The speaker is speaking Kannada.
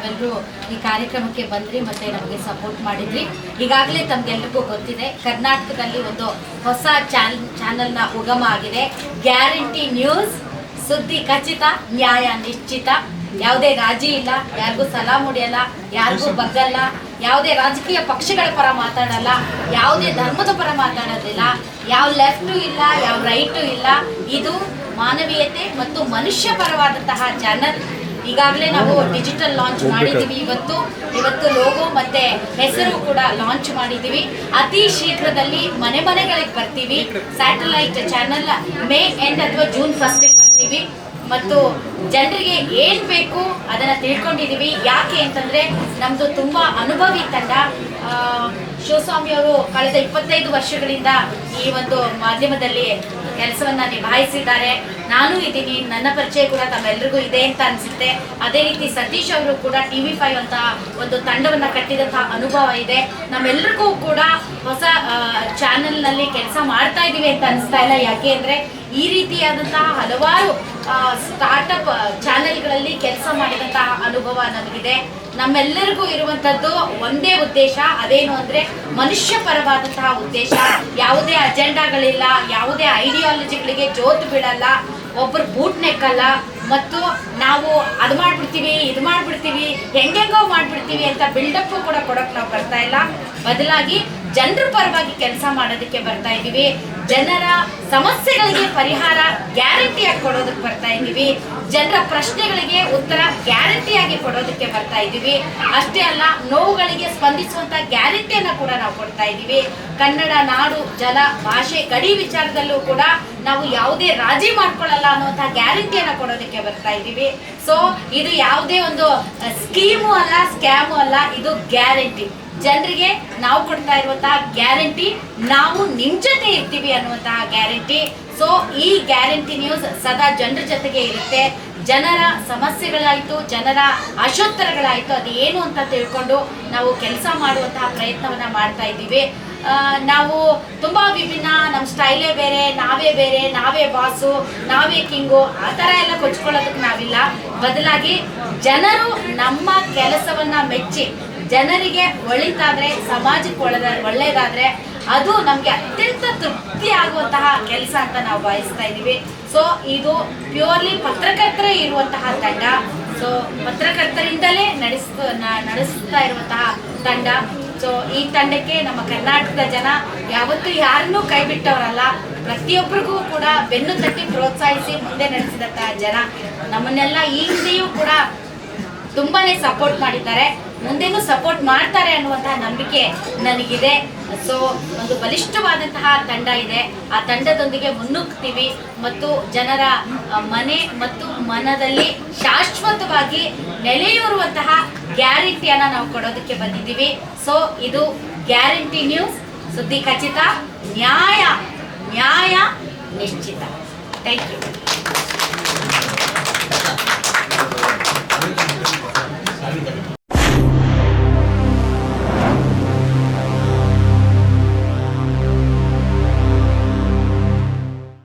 ತಾವೆಲ್ಲರೂ ಈ ಕಾರ್ಯಕ್ರಮಕ್ಕೆ ಬಂದ್ರಿ ಮತ್ತೆ ನಮಗೆ ಸಪೋರ್ಟ್ ಮಾಡಿದ್ರಿ. ಈಗಾಗಲೇ ತಮ್ಗೆಲ್ರಿಗೂ ಗೊತ್ತಿದೆ, ಕರ್ನಾಟಕದಲ್ಲಿ ಒಂದು ಹೊಸ ಚಾನಲ್ ಚಾನಲ್ನ ಉಗಮ ಆಗಿದೆ. ಗ್ಯಾರಂಟಿ ನ್ಯೂಸ್, ಸುದ್ದಿ ಖಚಿತ, ನ್ಯಾಯ ನಿಶ್ಚಿತ. ಯಾವುದೇ ರಾಜಿ ಇಲ್ಲ, ಯಾರಿಗೂ ಸಲಹಾ ಮುಡಿಯಲ್ಲ ಯಾರಿಗೂ ಬಗ್ಗಲ್ಲ, ಯಾವುದೇ ರಾಜಕೀಯ ಪಕ್ಷಗಳ ಪರ ಮಾತಾಡಲ್ಲ, ಯಾವುದೇ ಧರ್ಮದ ಪರ ಮಾತಾಡೋದಿಲ್ಲ, ಯಾವ ಲೆಫ್ಟು ಇಲ್ಲ, ಯಾವ ರೈಟು ಇಲ್ಲ. ಇದು ಮಾನವೀಯತೆ ಮತ್ತು ಮನುಷ್ಯ ಪರವಾದಂತಹ ಚಾನಲ್. ಈಗಾಗಲೇ ನಾವು ಡಿಜಿಟಲ್ ಲಾಂಚ್ ಮಾಡಿದ್ದೀವಿ. ಇವತ್ತು ಇವತ್ತು ಲೋಗೋ ಮತ್ತೆ ಹೆಸರು ಕೂಡ ಲಾಂಚ್ ಮಾಡಿದ್ದೀವಿ. ಅತಿ ಶೀಘ್ರದಲ್ಲಿ ಮನೆ ಮನೆಗಳಿಗೆ ಬರ್ತೀವಿ. ಸ್ಯಾಟಲೈಟ್ ಚಾನಲ್ ಮೇ ಎಂಡ್ ಅಥವಾ ಜೂನ್ ಫಸ್ಟಿಗೆ ಬರ್ತೀವಿ. ಮತ್ತು ಜನರಿಗೆ ಏನ್ ಬೇಕು ಅದನ್ನ ತಿಳ್ಕೊಂಡಿದೀವಿ ಯಾಕೆ ಅಂತಂದ್ರೆ ನಮ್ದು ತುಂಬಾ ಅನುಭವಿ ತಂಡ. ಆ, ಶಿವಸ್ವಾಮಿ ಅವರು ಕಳೆದ ಇಪ್ಪತ್ತೈದು ವರ್ಷಗಳಿಂದ ಈ ಒಂದು ಮಾಧ್ಯಮದಲ್ಲಿ ಕೆಲಸವನ್ನ ನಿಭಾಯಿಸಿದ್ದಾರೆ. ನಾನು ಇದ್ದೀನಿ. ನನ್ನ ಪರಿಚಯ ಕೂಡ ತಮ್ಮೆಲ್ಲರಿಗೂ ಇದೆ ಅಂತ ಅನ್ಸುತ್ತೆ. ಅದೇ ರೀತಿ ಸತೀಶ್ ಅವರು ಕೂಡ ಟಿ ವಿ ಫೈವ್ ಅಂತ ಒಂದು ತಂಡವನ್ನ ಕಟ್ಟಿದಂತಹ ಅನುಭವ ಇದೆ. ನಮ್ಮೆಲ್ರಿಗೂ ಕೂಡ ಹೊಸ ಚಾನೆಲ್ನಲ್ಲಿ ಕೆಲಸ ಮಾಡ್ತಾ ಇದೀವಿ ಅಂತ ಅನಿಸ್ತಾ ಇಲ್ಲ. ಯಾಕೆ ಅಂದ್ರೆ ಈ ರೀತಿಯಾದಂತಹ ಹಲವಾರು ಸ್ಟಾರ್ಟಪ್ ಚಾನೆಲ್ಗಳಲ್ಲಿ ಕೆಲಸ ಮಾಡಿದಂತಹ ಅನುಭವ ನಮಗಿದೆ. ನಮ್ಮೆಲ್ಲರಿಗೂ ಇರುವಂತದ್ದು ಒಂದೇ ಉದ್ದೇಶ, ಅದೇನು ಅಂದ್ರೆ ಮನುಷ್ಯ ಪರವಾದಂತಹ ಉದ್ದೇಶ. ಯಾವುದೇ ಅಜೆಂಡಾಗಳಿಲ್ಲ, ಯಾವುದೇ ಐಡಿಯಾಲಜಿಗಳಿಗೆ ಜೋತು ಬಿಡಲ್ಲ ಒಬ್ಬರು ಬೂಟ್ ನೆಕ್ಕಲ್ಲ, ಮತ್ತು ನಾವು ಅದು ಮಾಡ್ಬಿಡ್ತೀವಿ, ಇದು ಮಾಡ್ಬಿಡ್ತೀವಿ, ಹೆಂಗೆಂಗೋ ಮಾಡ್ಬಿಡ್ತೀವಿ ಅಂತ ಬಿಲ್ಡಪ್ ಕೂಡ ಕೊಡೋಕೆ ನಾವು ಬರ್ತಾ ಇಲ್ಲ. ಬದಲಾಗಿ ಜನರ ಪರವಾಗಿ ಕೆಲಸ ಮಾಡೋದಕ್ಕೆ ಬರ್ತಾ ಇದ್ದೀವಿ. ಜನರ ಸಮಸ್ಯೆಗಳಿಗೆ ಪರಿಹಾರ ಗ್ಯಾರಂಟಿಯಾಗಿ ಕೊಡೋದಕ್ಕೆ ಬರ್ತಾ ಇದ್ದೀವಿ. ಜನರ ಪ್ರಶ್ನೆಗಳಿಗೆ ಉತ್ತರ ಗ್ಯಾರಂಟಿಯಾಗಿ ಕೊಡೋದಕ್ಕೆ ಬರ್ತಾ ಇದ್ದೀವಿ. ಅಷ್ಟೇ ಅಲ್ಲ, ನೋವುಗಳಿಗೆ ಸ್ಪಂದಿಸುವಂತ ಗ್ಯಾರಂಟಿಯನ್ನ ಕೂಡ ನಾವು ಕೊಡ್ತಾ ಇದ್ದೀವಿ. ಕನ್ನಡ ನಾಡು ಜಲ ಭಾಷೆ, ಗಡಿ ವಿಚಾರದಲ್ಲೂ ಕೂಡ ನಾವು ಯಾವುದೇ ರಾಜಿ ಮಾಡ್ಕೊಳ್ಳಲ್ಲ ಅನ್ನುವಂಥ ಗ್ಯಾರಂಟಿಯನ್ನ ಕೊಡೋದಕ್ಕೆ ಬರ್ತಾ ಇದ್ದೀವಿ. ಸೊ ಇದು ಯಾವುದೇ ಒಂದು ಸ್ಕೀಮು ಅಲ್ಲ, ಸ್ಕ್ಯಾಮು ಅಲ್ಲ, ಇದು ಗ್ಯಾರಂಟಿ. ಜನರಿಗೆ ನಾವು ಕೊಡ್ತಾ ಇರುವಂತಹ ಗ್ಯಾರಂಟಿ, ನಾವು ನಿಮ್ ಜೊತೆ ಇರ್ತೀವಿ ಅನ್ನುವಂತಹ ಗ್ಯಾರಂಟಿ. ಸೊ ಈ ಗ್ಯಾರಂಟಿ ನ್ಯೂಸ್ ಸದಾ ಜನರ ಜೊತೆಗೆ ಇರುತ್ತೆ. ಜನರ ಸಮಸ್ಯೆಗಳಾಯ್ತು, ಜನರ ಅಶೋತ್ತರಗಳಾಯ್ತು, ಅದು ಅಂತ ತಿಳ್ಕೊಂಡು ನಾವು ಕೆಲಸ ಮಾಡುವಂತಹ ಪ್ರಯತ್ನವನ್ನ ಮಾಡ್ತಾ ಇದ್ದೀವಿ. ನಾವು ತುಂಬಾ ವಿಭಿನ್ನ ನಮ್ಮ ಸ್ಟೈಲೇ ಬೇರೆ, ನಾವೇ ಬೇರೆ, ನಾವೇ ಬಾಸು ನಾವೇ ಕಿಂಗು ಆ ಥರ ಎಲ್ಲ ಕೊಚ್ಕೊಳ್ಳೋದಕ್ಕೆ ನಾವಿಲ್ಲ. ಬದಲಾಗಿ ಜನರು ನಮ್ಮ ಕೆಲಸವನ್ನ ಮೆಚ್ಚಿ, ಜನರಿಗೆ ಒಳಿತಾದ್ರೆ, ಸಮಾಜಕ್ಕೆ ಒಳ್ಳೆದ, ಒಳ್ಳೇದಾದ್ರೆ ಅದು ನಮಗೆ ಅತ್ಯಂತ ತೃಪ್ತಿ ಆಗುವಂತಹ ಕೆಲಸ ಅಂತ ನಾವು ಭಾವಿಸ್ತಾ ಇದ್ದೀವಿ ಸೊ ಇದು ಪ್ಯೂರ್ಲಿ ಪತ್ರಕರ್ತರೇ ಇರುವಂತಹ ತಂಡ. ಸೊ ಪತ್ರಕರ್ತರಿಂದಲೇ ನಡೆಸ್ತಾ ನಡೆಸ್ತಾ ಇರುವಂತಹ ತಂಡ. ಸೊ ಈ ತಂಡಕ್ಕೆ ನಮ್ಮ ಕರ್ನಾಟಕದ ಜನ ಯಾವತ್ತೂ ಯಾರನ್ನೂ ಕೈ ಬಿಟ್ಟವರಲ್ಲ ಪ್ರತಿಯೊಬ್ಬರಿಗೂ ಕೂಡ ಬೆನ್ನು ತಟ್ಟಿ ಪ್ರೋತ್ಸಾಹಿಸಿ ಮುಂದೆ ನಡೆಸಿದಂತಹ ಜನ ನಮ್ಮನ್ನೆಲ್ಲ ಈ ಹಿಂದೆಯೂ ಕೂಡ ತುಂಬಾನೇ ಸಪೋರ್ಟ್ ಮಾಡಿದ್ದಾರೆ. ಮುಂದೆನೂ ಸಪೋರ್ಟ್ ಮಾಡ್ತಾರೆ ಅನ್ನುವಂತಹ ನಂಬಿಕೆ ನನಗಿದೆ. ಸೊ ಒಂದು ಬಲಿಷ್ಠವಾದಂತಹ ತಂಡ ಇದೆ. ಆ ತಂಡದೊಂದಿಗೆ ಮುನ್ನುಗ್ತೀವಿ ಮತ್ತು ಜನರ ಮನೆ ಮತ್ತು ಮನದಲ್ಲಿ ಶಾಶ್ವತವಾಗಿ ನೆಲೆಯೂರುವಂತಹ ಗ್ಯಾರಂಟಿಯನ್ನ ನಾವು ಕೊಡೋದಕ್ಕೆ ಬಂದಿದ್ದೀವಿ. ಸೊ ಇದು ಗ್ಯಾರಂಟಿ ನ್ಯೂಸ್. ಸುದ್ದಿ ಖಚಿತ, ನ್ಯಾಯ ನ್ಯಾಯ ನಿಶ್ಚಿತ. Thank you